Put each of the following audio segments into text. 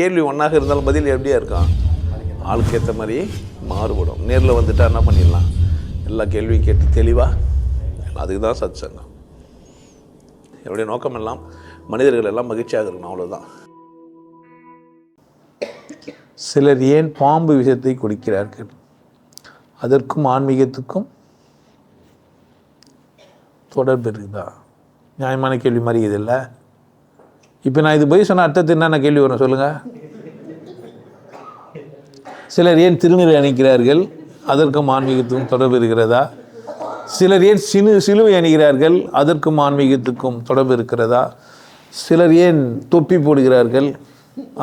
கேள்வி ஒன்றாக இருந்தாலும் பதில் எப்படியா இருக்கான் ஆளுக்கு ஏற்ற மாதிரி மாறுபடும். நேரில் வந்துட்டா என்ன பண்ணிடலாம்? எல்லா கேள்வியும் கேட்டு தெளிவாக அதுக்கு தான் சத் சங்கம் என்னுடைய நோக்கம் எல்லாம் மனிதர்கள் எல்லாம் மகிழ்ச்சியாக இருக்கணும் அவ்வளோதான் சிலர் ஏன் பாம்பு விஷத்தை குடிக்கிறார்கள்? அதற்கும் ஆன்மீகத்துக்கும் தொடர்பு இருக்குதா? நியாயமான கேள்வி மாதிரி இது இல்லை. இப்போ நான் இது போய் சொன்ன அர்த்தத்தை என்னென்ன கேள்வி வரும் சொல்லுங்கள் சிலர் ஏன் திருநீரை அணிக்கிறார்கள்? அதற்கும் ஆன்மீகத்துக்கும் தொடர்பு இருக்கிறதா? சிலர் ஏன் சினு சிலுவை அணிகிறார்கள்? அதற்கும் ஆன்மீகத்துக்கும் தொடர்பு இருக்கிறதா? சிலர் ஏன் தொப்பி போடுகிறார்கள்?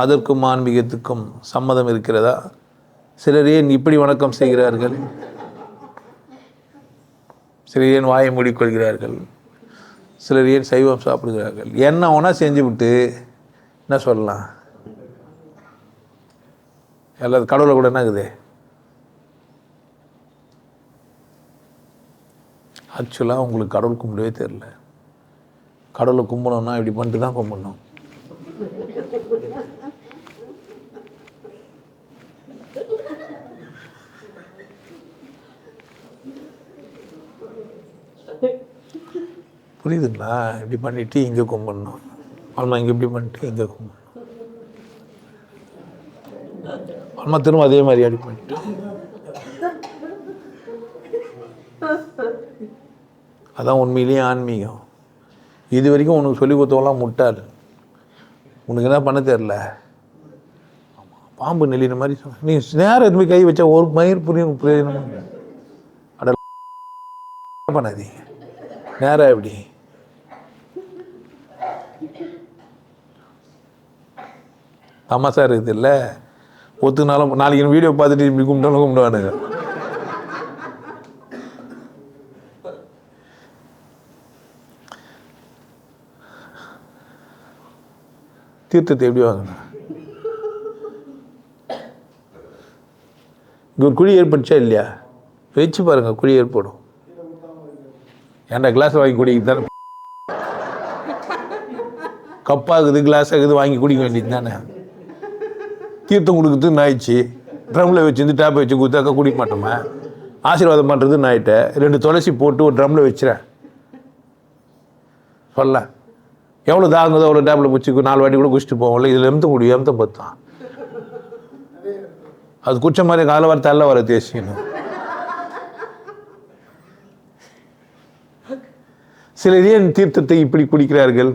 அதற்கும் ஆன்மீகத்துக்கும் சம்மதம் இருக்கிறதா? சிலர் ஏன் இப்படி வணக்கம் செய்கிறார்கள்? சிலர் ஏன் வாயை மூடிக்கொள்கிறார்கள்? சிலர் ஏன் சைவம் சாப்பிடுகிறார்கள்? என்ன ஒன்றா செஞ்சு விட்டு என்ன சொல்லலாம்? எல்லாது கடவுளை கூட என்ன ஆக்சுவலாக உங்களுக்கு கடவுள் கும்பிடவே தெரில கடவுளை கும்பிடணும்னா இப்படி பண்ணிட்டு தான் கும்பிடணும். புரியுதுங்களா? இப்படி பண்ணிவிட்டு இங்கே கும்பிடணும். பல்மா இங்கே இப்படி பண்ணிட்டு இங்கே கும்பிடணும். பல்மா திரும்ப அதே மாதிரி அப்படி பண்ணிட்டு. அதான் உண்மையிலேயே ஆன்மீகம். இது வரைக்கும் உனக்கு சொல்லி கொடுத்தவங்களாம் முட்டாள். உனக்கு என்ன பண்ண தெரில பாம்பு நெல்லின மாதிரி நீ நேரம் எதுவுமே கை வச்சா ஒரு மயிர் புரியும் பிரயோஜனம் அட பண்ணாதீங்க. நேரம் எப்படி? சார் இருக்குது இல்லை ஒத்துனாலும் நாளைக்கு வீடியோ பார்த்துட்டு இப்படி கும்பிட்டாலும் கும்பிடுவானுங்க. தீர்த்தத்தை எப்படி வாங்கணும்? இங்கே ஒரு குழி ஏற்பட்டுச்சா இல்லையா? வச்சு பாருங்கள் குழி ஏற்படும். ஏன்டா கிளாஸ் வாங்கி குடிக்க தானே? கப்பாகுது கிளாஸ் ஆகுது வாங்கி குடிக்க வேண்டியது தானே? தீர்த்தம் கொடுக்குறதுன்னு ஆயிடுச்சு. ட்ரம்மில் வச்சுருந்து டேப்பை வச்சு கொடுத்தாக்கா குடிக்க மாட்டோமா? ஆசீர்வாதம் பண்ணுறதுன்னு ஆயிட்டேன் ரெண்டு துளசி போட்டு ஒரு ட்ரம்மில் வச்சுறேன். சொல்ல எவ்வளோ தாங்குதோ அவ்வளோ டேப்பில் பிடிச்சி நாலு வாட்டி கூட குடிச்சிட்டு போவோம்ல. இதில் எம்த்த முடியும் எம்த்த பத்தான் அது குச்ச மாதிரி காலை வர தள்ள வர தேசியன்னு சிலர் ஏன் தீர்த்தத்தை இப்படி குடிக்கிறார்கள்?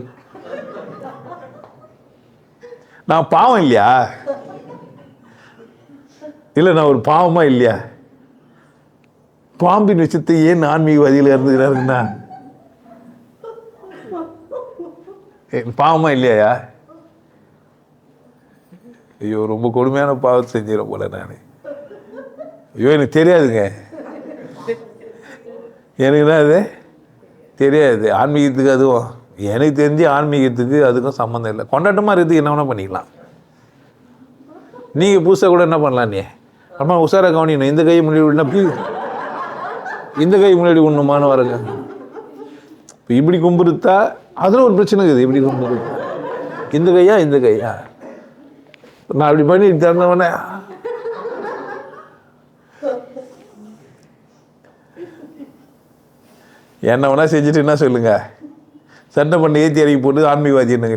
நான் பாவம் இல்லையா? இல்லை நான் ஒரு பாவமா இல்லையா? பாம்பின் விஷயத்தை ஏன் ஆன்மீகவாதியில் இருந்துக்கிறாருன்னா பாவமா இல்லையா ஐயோ ரொம்ப கொடுமையான பாவத்தை செஞ்சிடும் போல நான். ஐயோ எனக்கு தெரியாதுங்க. எனக்கு தான் அது? தெரியாது. ஆன்மீகத்துக்கு அதுவும் எனக்கு தெரிஞ்சு ஆன்மீகத்துக்கு அதுக்கும் சம்மந்தம் இல்லை. கொண்டாட்டமாக இருக்கிறதுக்கு என்ன வேணால் பண்ணிக்கலாம். நீங்கள் புதுசாக கூட என்ன பண்ணலாம் நீ? அம்மா உஷாராக கவனிக்கணும். இந்த கை முன்னாடி விடணும் அப்படி இந்த கை முன்னாடி விடணுமான்னு வரங்க இப்போ இப்படி கும்பிடுத்தா அதில் ஒரு பிரச்சனை இருக்குது. இப்படி கும்பிடு இந்த கையா இந்த கையா? நான் அப்படி பண்ணி திறந்தவொடனே என்ன வேணால் செஞ்சுட்டு என்ன சொல்லுங்கள் சண்டை பண்ண ஏற்றி இறக்கி போட்டு ஆன்மீகவாதி என்ன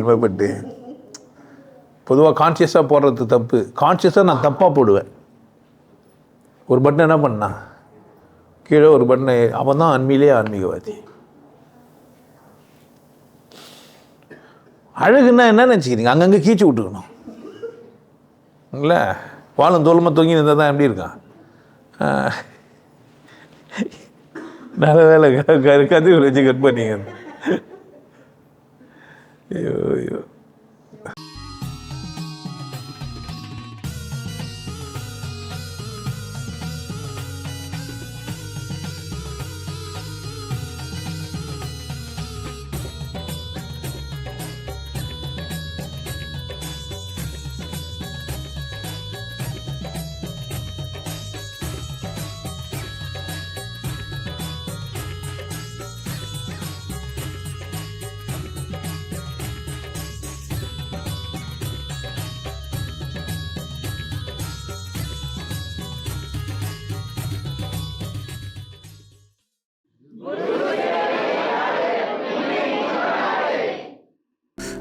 பொதுவாக கான்சியஸாக போடுறது தப்பு. கான்சியஸாக நான் தப்பாக போடுவேன். ஒரு பட்டன் என்ன பண்ணான் கீழே ஒரு பட்டனை அவன் தான் அன்மையிலே ஆன்மீகவாதி. அழகுன்னா என்ன நினச்சிக்கிறீங்க? அங்கங்கே கீச்சு விட்டுக்கணும். இல்லை? வாழும் தோலுமா தொங்கி இருந்தால் தான் எப்படி இருக்கான்? நல்ல வேலை கதிர் வச்சு கட் பண்ணிங்க ஐயோ ஐயோ